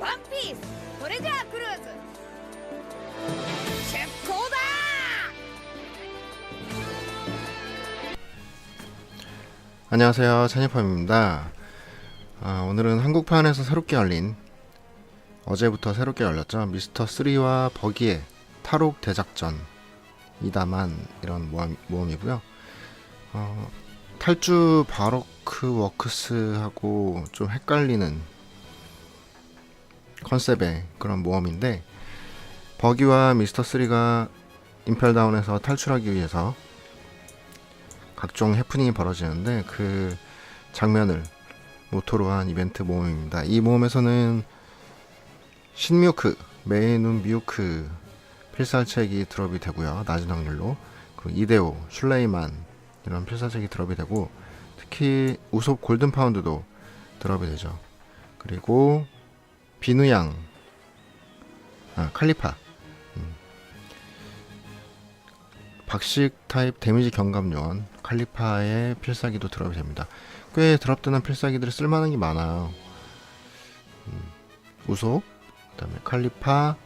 원피스! 도레자 크루즈! 셰프다! 안녕하세요. 찬이팜입니다. 아, 오늘은 한국판에서 새롭게 열린 어제부터 새롭게 열렸죠. 미스터 3와 버기의 탈옥 대작전 이다만 이런 모험, 모험이고요. 어, 탈주 바로크 워크스하고 좀 헷갈리는 컨셉의 그런 모험인데 버기와 미스터 3가 임펠다운에서 탈출하기 위해서 각종 해프닝이 벌어지는데 그 장면을 모토로 한 이벤트 모험입니다. 이 모험에서는 신뮤크, 메이눈 미우크 필살책이 드롭이 되고요. 낮은 확률로 그리고 이데오, 슐레이만 이런 필살책이 드롭이 되고 특히 우솝 골든 파운드도 드롭이 되죠. 그리고 비누양, 아 칼리파, 음. 박식 타입 데미지 경감 요원 칼리파의 필살기도 드롭이 됩니다. 꽤 드롭되는 필살기들이 쓸만한 게 많아요. 음, 우소, 그 다음에 칼리파,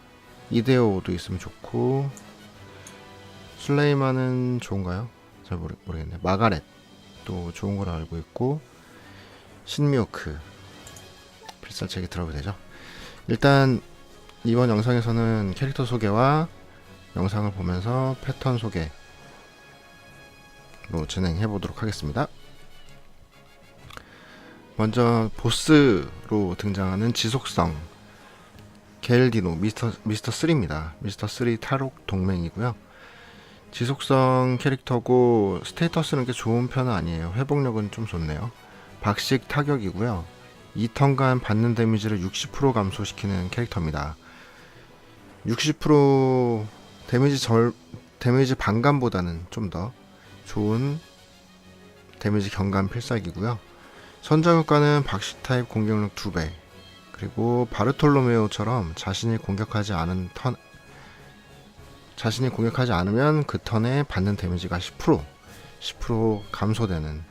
이데오도 있으면 좋고 슬레이만은 좋은가요? 잘 모르, 모르겠네. 마가렛도 좋은 걸로 알고 있고 신미오크 필살책이 드롭이 되죠. 일단 이번 영상에서는 캐릭터 소개와 영상을 보면서 패턴 소개로 진행해 보도록 하겠습니다. 먼저 보스로 등장하는 지속성 겔디노 미스터 미스터 3입니다. 미스터 3 탈옥 동맹이고요. 지속성 캐릭터고 스테이터스는 게 좋은 편은 아니에요. 회복력은 좀 좋네요. 박식 타격이고요. 2턴간 받는 데미지를 60% 감소시키는 캐릭터입니다. 60% 데미지 절 데미지 반감보다는 좀 더 좋은 데미지 경감 필살기고요. 선정 효과는 박식 타입 공격력 2배. 그리고 바르톨로메오처럼 자신이 공격하지 않은 턴 자신이 공격하지 않으면 그 턴에 받는 데미지가 10% 10% 감소되는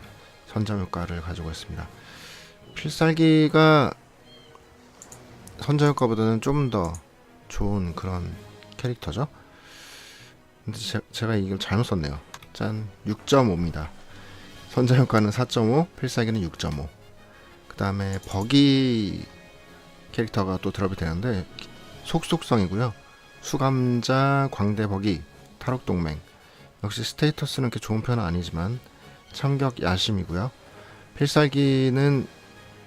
선정 효과를 가지고 있습니다. 필살기가 선정 효과보다는 좀 더 좋은 그런 캐릭터죠. 근데 제, 가 이걸 잘못 썼네요. 짠 6.5입니다. 선정 효과는 4.5, 필살기는 6.5. 그 다음에 버기 캐릭터가 또 드롭이 되는데 속속성이고요. 수감자, 광대 버기, 탈옥 동맹. 역시 스테이터스는 그렇게 좋은 편은 아니지만 참격 야심이고요. 필살기는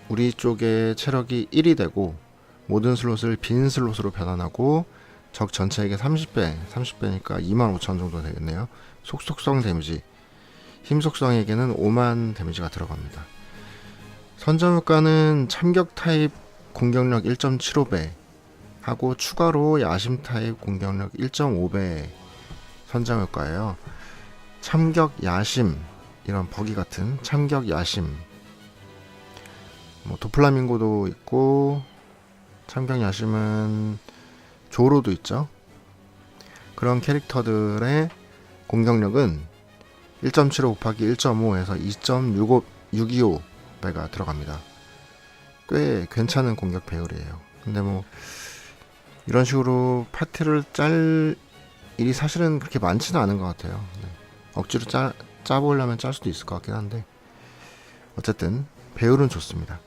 우리 쪽에 체력이 1이 되고 모든 슬롯을 빈 슬롯으로 변환하고 적 전체에게 30배, 30배니까 25,000 정도 되겠네요. 속속성 데미지, 힘 속성에게는 5만 데미지가 들어갑니다. 선정 효과는 참격 타입 공격력 1.75배 하고 추가로 야심 타입 공격력 1.5배 선정 효과예요. 참격 야심 이런 버기 같은 참격 야심 뭐 도플라밍고도 있고 참격 야심은 조로도 있죠. 그런 캐릭터들의 공격력은 1.75 곱하기 1.5에서 2.625배가 들어갑니다. 꽤 괜찮은 공격 배율이에요. 근데 뭐 이런 식으로 파티를 짤 일이 사실은 그렇게 많지는 않은 것 같아요. 네. 억지로 짜, 짜보려면 짤 수도 있을 것 같긴 한데 어쨌든 배율은 좋습니다.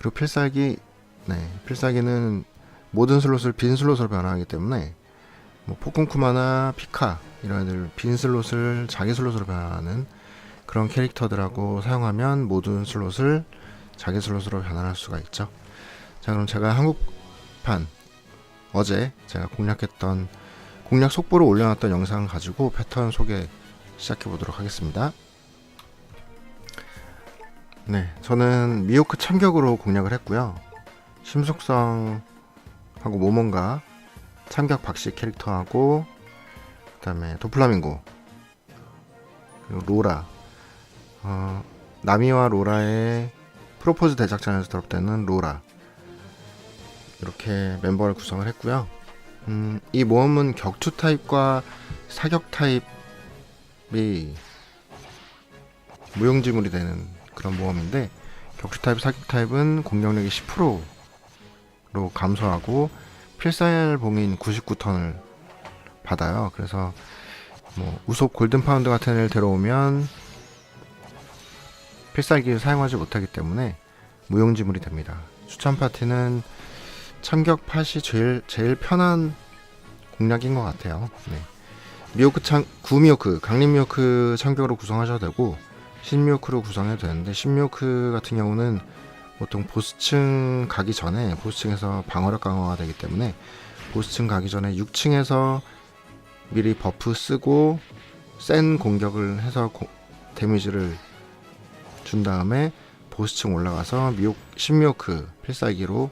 그리고 필살기 네 필살기는 모든 슬롯을 빈 슬롯으로 변화하기 때문에 뭐 포콘쿠마나 피카 이런 애들 빈 슬롯을 자기 슬롯으로 변화하는 그런 캐릭터들하고 사용하면 모든 슬롯을 자기 슬롯으로 변환할 수가 있죠. 자 그럼 제가 한국판 어제 제가 공략했던 공략 속보를 올려놨던 영상을 가지고 패턴 소개 시작해 보도록 하겠습니다. 네, 저는 미호크 참격으로 공략을 했고요. 심속성하고 모몬가 참격 박식 캐릭터하고 그다음에 도플라밍고 그리고 로라 어, 나미와 로라의 프로포즈 대작전에서 드롭되는 로라 이렇게 멤버를 구성을 했고요. 음, 이 모험은 격투 타입과 사격 타입이 무용지물이 되는 그런 모험인데 격투 타입, 사격 타입은 공격력이 10% 감소하고 필살 봉인 99턴을 받아요. 그래서 뭐 우속 골든 파운드 같은 애를 데려오면 필살기를 사용하지 못하기 때문에 무용지물이 됩니다. 추천 파티는 참격 팟이 제일 제일 편한 공략인 것 같아요. 네. 미호크 참 구미호크 강림 미호크 참격으로 구성하셔도 되고 신미호크로 구성해도 되는데 신미호크 같은 경우는 보통 보스층 가기 전에 보스층에서 방어력 강화가 되기 때문에 보스층 가기 전에 6층에서 미리 버프 쓰고 센 공격을 해서 고- 데미지를 준 다음에 보스층 올라가서 미호 신미호크 필살기로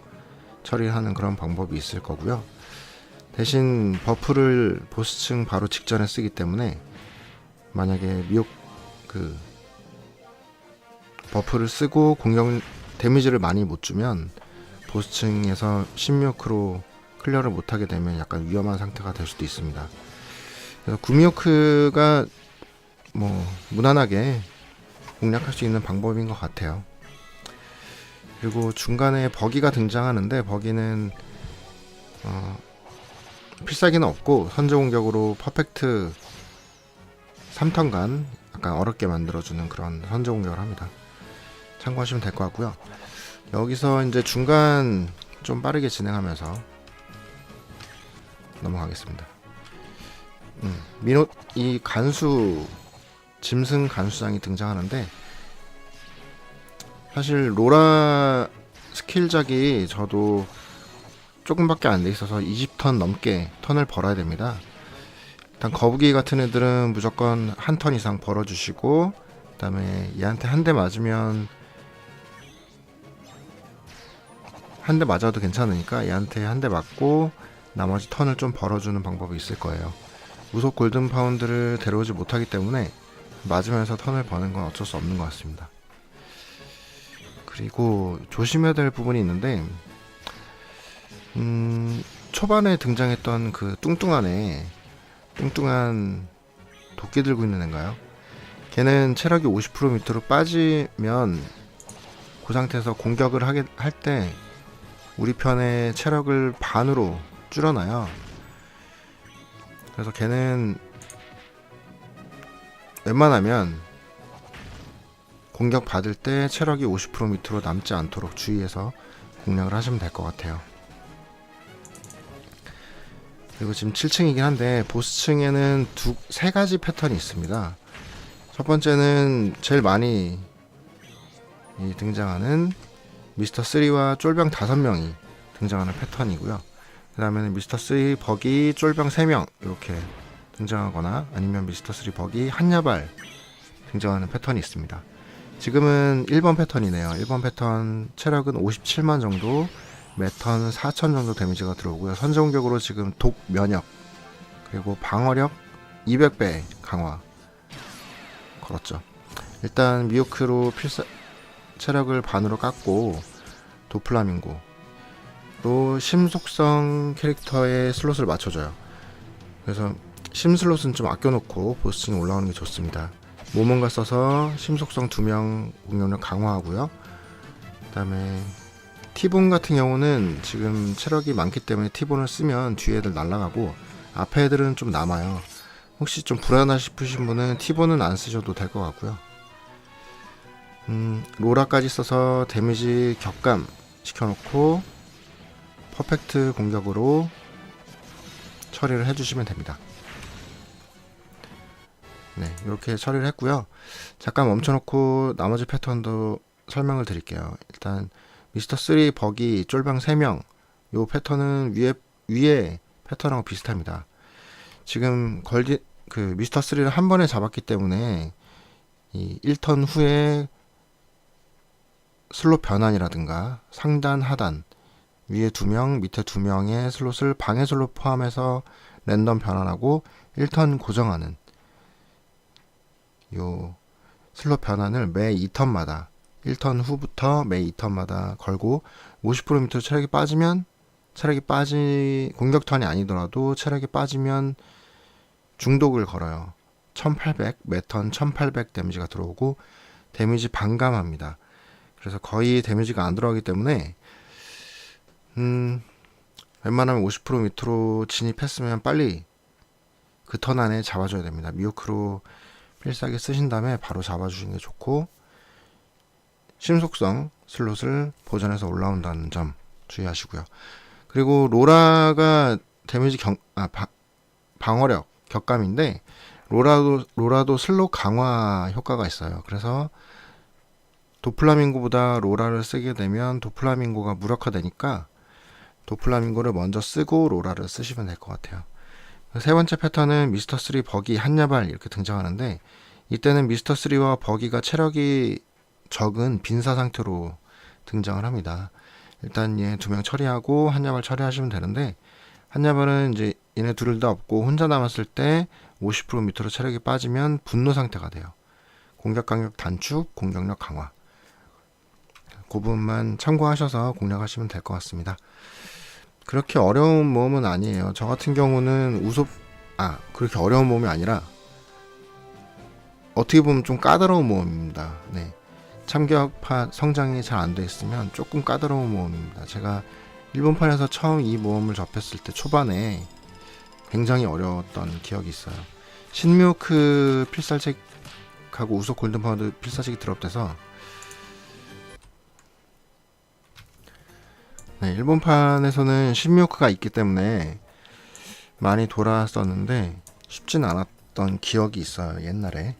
처리하는 그런 방법이 있을 거고요. 대신 버프를 보스층 바로 직전에 쓰기 때문에 만약에 미호 그 버프를 쓰고 공격 데미지를 많이 못 주면 보스층에서 신미호크로 클리어를 못하게 되면 약간 위험한 상태가 될 수도 있습니다. 구미호크가 뭐 무난하게 공략할 수 있는 방법인 것 같아요. 그리고 중간에 버기가 등장하는데 버기는 어, 필살기는 없고 선제 공격으로 퍼펙트 3턴간 약간 어렵게 만들어주는 그런 선제 공격을 합니다. 참고하시면 될 것 같고요. 여기서 이제 중간 좀 빠르게 진행하면서 넘어가겠습니다. 음, 민호 이 간수 짐승 간수장이 등장하는데 사실 로라 스킬작이 저도 조금밖에 안 돼 있어서 20턴 넘게 턴을 벌어야 됩니다. 일단 거북이 같은 애들은 무조건 한 턴 이상 벌어주시고 그다음에 얘한테 한 대 맞으면 한 대 맞아도 괜찮으니까 얘한테 한 대 맞고 나머지 턴을 좀 벌어주는 방법이 있을 거예요. 우속 골든 파운드를 데려오지 못하기 때문에 맞으면서 턴을 버는 건 어쩔 수 없는 것 같습니다. 그리고 조심해야 될 부분이 있는데, 음, 초반에 등장했던 그 뚱뚱한 애, 뚱뚱한 도끼 들고 있는 애인가요? 걔는 체력이 50% 밑으로 빠지면 그 상태에서 공격을 하게 할 때 우리 편의 체력을 반으로 줄여놔요. 그래서 걔는 웬만하면 공격 받을 때 체력이 50% 밑으로 남지 않도록 주의해서 공략을 하시면 될 것 같아요. 그리고 지금 7층이긴 한데 보스층에는 두 세 가지 패턴이 있습니다. 첫 번째는 제일 많이 이 등장하는 미스터 3와 쫄병 5명이 등장하는 패턴이고요. 그 다음에는 미스터 3 버기 쫄병 3명 이렇게 등장하거나 아니면 미스터 3 버기 한야발 등장하는 패턴이 있습니다. 지금은 1번 패턴이네요. 1번 패턴 체력은 57만 정도, 매턴 4천 정도 데미지가 들어오고요. 선제 공격으로 지금 독 면역 그리고 방어력 200배 강화 걸었죠. 일단 미호크로 필사 체력을 반으로 깎고 도플라밍고로 심속성 캐릭터의 슬롯을 맞춰줘요. 그래서 심 슬롯은 좀 아껴놓고 보스층에 올라오는 게 좋습니다. 모몬가 써서 심속성 2명 공격력 강화하고요. 그 다음에 티본 같은 경우는 지금 체력이 많기 때문에 티본을 쓰면 뒤에 애들 날아가고 앞에 애들은 좀 남아요. 혹시 좀 불안하 싶으신 분은 티본은 안 쓰셔도 될 것 같고요. 음, 로라까지 써서 데미지 격감 시켜놓고 퍼펙트 공격으로 처리를 해주시면 됩니다. 네, 이렇게 처리를 했고요. 잠깐 멈춰놓고 나머지 패턴도 설명을 드릴게요. 일단 미스터 3 버기 쫄병 3명 요 패턴은 위에 위에 패턴하고 비슷합니다. 지금 걸디 그 미스터 3를 한 번에 잡았기 때문에 이 1턴 후에 슬롯 변환이라든가 상단 하단 위에 두 명 밑에 두 명의 슬롯을 방해 슬롯 포함해서 랜덤 변환하고 1턴 고정하는 요 슬롯 변환을 매 2턴마다 1턴 후부터 매 2턴마다 걸고 50% 밑으로 체력이 빠지면 체력이 빠지 공격 턴이 아니더라도 체력이 빠지면 중독을 걸어요. 1800 매턴 1800 데미지가 들어오고 데미지 반감합니다. 그래서 거의 데미지가 안 들어가기 때문에 음, 웬만하면 50% 밑으로 진입했으면 빨리 그 턴 안에 잡아줘야 됩니다. 미호크로 필살기 쓰신 다음에 바로 잡아주시는 게 좋고 심속성 슬롯을 보전해서 올라온다는 점 주의하시고요. 그리고 로라가 데미지 경, 아, 바- 방어력 격감인데 로라도 로라도 슬롯 강화 효과가 있어요. 그래서 도플라밍고보다 로라를 쓰게 되면 도플라밍고가 무력화되니까 도플라밍고를 먼저 쓰고 로라를 쓰시면 될 것 같아요. 세 번째 패턴은 미스터 3 버기 한야발 이렇게 등장하는데 이때는 미스터 3와 버기가 체력이 적은 빈사 상태로 등장을 합니다. 일단 얘 두 명 처리하고 한야발 처리하시면 되는데 한야발은 이제 얘네 둘 다 없고 혼자 남았을 때 50% 밑으로 체력이 빠지면 분노 상태가 돼요. 공격 강력 단축, 공격력 강화. 그 부분만 참고하셔서 공략하시면 될 것 같습니다. 그렇게 어려운 모험은 아니에요. 저 같은 경우는 우섭 아 그렇게 어려운 모험이 아니라 어떻게 보면 좀 까다로운 모험입니다. 네. 참격파 성장이 잘 안 돼 있으면 조금 까다로운 모험입니다. 제가 일본판에서 처음 이 모험을 접했을 때 초반에 굉장히 어려웠던 기억이 있어요. 신묘크 필살책하고 우석 골든파우드 필살책이 드롭돼서 네, 일본판에서는 신묘크가 있기 때문에 많이 돌아왔었는데 쉽진 않았던 기억이 있어요 옛날에.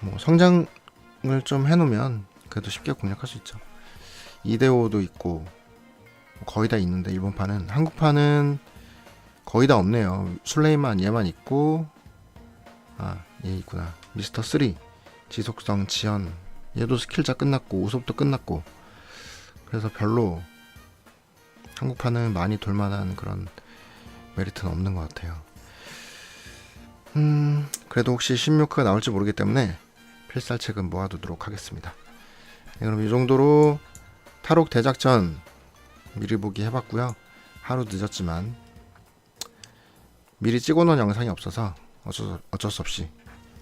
뭐 성장을 좀 해놓으면 그래도 쉽게 공략할 수 있죠. 2대5도 있고 거의 다 있는데 일본판은. 한국판은 거의 다 없네요. 술레이만 얘만 있고 아 얘 있구나. 미스터 3 지속성 지연. 얘도 스킬자 끝났고 우섭도 끝났고 그래서 별로 한국판은 많이 돌만한 그런 메리트는 없는 것 같아요. 음, 그래도 혹시 신묘크가 나올지 모르기 때문에 필살책은 모아두도록 하겠습니다. 네, 그럼 이 정도로 탈옥 대작전 미리 보기 해봤고요. 하루 늦었지만 미리 찍어놓은 영상이 없어서 어쩔, 수- 어쩔 수 없이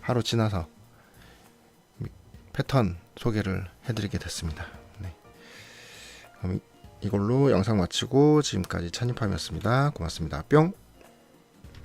하루 지나서 미- 패턴 소개를 해드리게 됐습니다. 네. 그럼 이- 이걸로 영상 마치고 지금까지 찬입함이었습니다. 고맙습니다. 뿅!